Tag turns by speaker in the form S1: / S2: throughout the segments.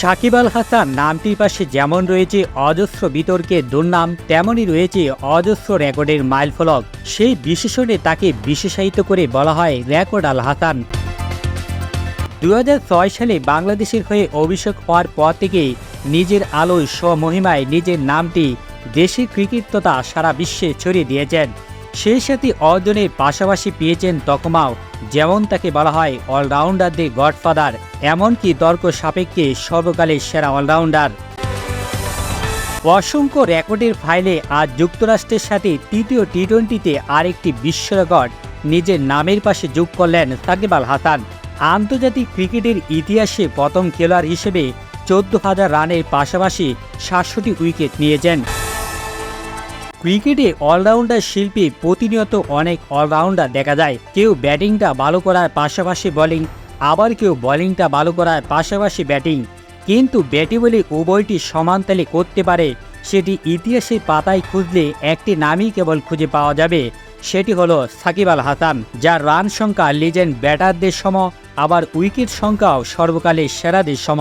S1: সাকিব আল হাসান নামটির পাশে যেমন রয়েছে অজস্র বিতর্কের দুর্নাম, তেমনই রয়েছে অজস্র রেকর্ডের মাইলফলক। সেই বিশেষণে তাকে বিশেষায়িত করে বলা হয় রেকর্ড আল হাসান। দু হাজার ছয় সালে বাংলাদেশের হয়ে অভিষেক হওয়ার পর থেকে নিজের আলোয় স্বমহিমায় নিজের নামটি দেশের ক্রিকেট তথা সারা বিশ্বে ছড়িয়ে দিয়েছেন। সেই সাথে অর্জনের পাশাপাশি পেয়েছেন তকমাও যেমন তাকে বলা হয় অলরাউন্ডার অলরাউন্ডারদের গডফাদার, এমনকি তর্ক সাপেক্ষে সর্বকালের সেরা অলরাউন্ডার। অসংখ্য রেকর্ডের ফাইলে আজ যুক্তরাষ্ট্রের সাথে তৃতীয় টি টোয়েন্টিতে আরেকটি বিশ্ব রেকর্ড, নিজের নামের পাশে যোগ করলেন সাকিব আল হাসান। আন্তর্জাতিক ক্রিকেটের ইতিহাসে প্রথম খেলোয়াড় হিসেবে চোদ্দ হাজার রানের পাশাপাশি সাতশোটি উইকেট নিয়েছেন। ক্রিকেটে অলরাউন্ডার শিল্পী প্রতিনিয়ত অনেক অলরাউন্ডার দেখা যায়। কেউ ব্যাটিংটা ভালো করার পাশাপাশি বোলিং আবার কেউ বোলিংটা ভালো করার পাশাপাশি ব্যাটিং কিন্তু ব্যাটি বলে উভয়টি সমানতালে করতে পারে, সেটি ইতিহাসের পাতায় খুঁজলে একটি নামই কেবল খুঁজে পাওয়া যাবে। সেটি হলো সাকিব আল হাসান, যার রান সংখ্যা লিজেন্ড ব্যাটারদের সম, আবার উইকেট সংখ্যাও সর্বকালের সেরাদের সম।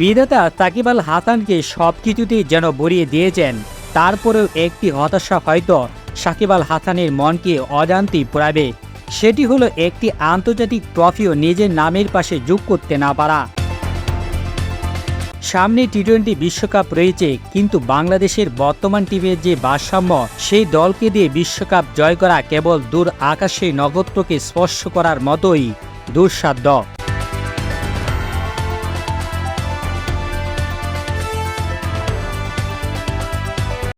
S1: বিধাতা সাকিব আল হাসানকে সব কিছুতেই যেন বরিয়ে দিয়েছেন। তারপরেও একটি হতাশা হয়তো সাকিব আল হাসানের মনকে অজান্তি পোড়াবে। সেটি হলো একটি আন্তর্জাতিক ট্রফিও নিজের নামের পাশে যোগ করতে না পারা। সামনে টি টোয়েন্টি বিশ্বকাপ রয়েছে, কিন্তু বাংলাদেশের বর্তমান টিমের যে ভারসাম্য, সেই দলকে দিয়ে বিশ্বকাপ জয় করা কেবল দূর আকাশে নগত্রকে স্পর্শ করার মতোই দুঃসাধ্য।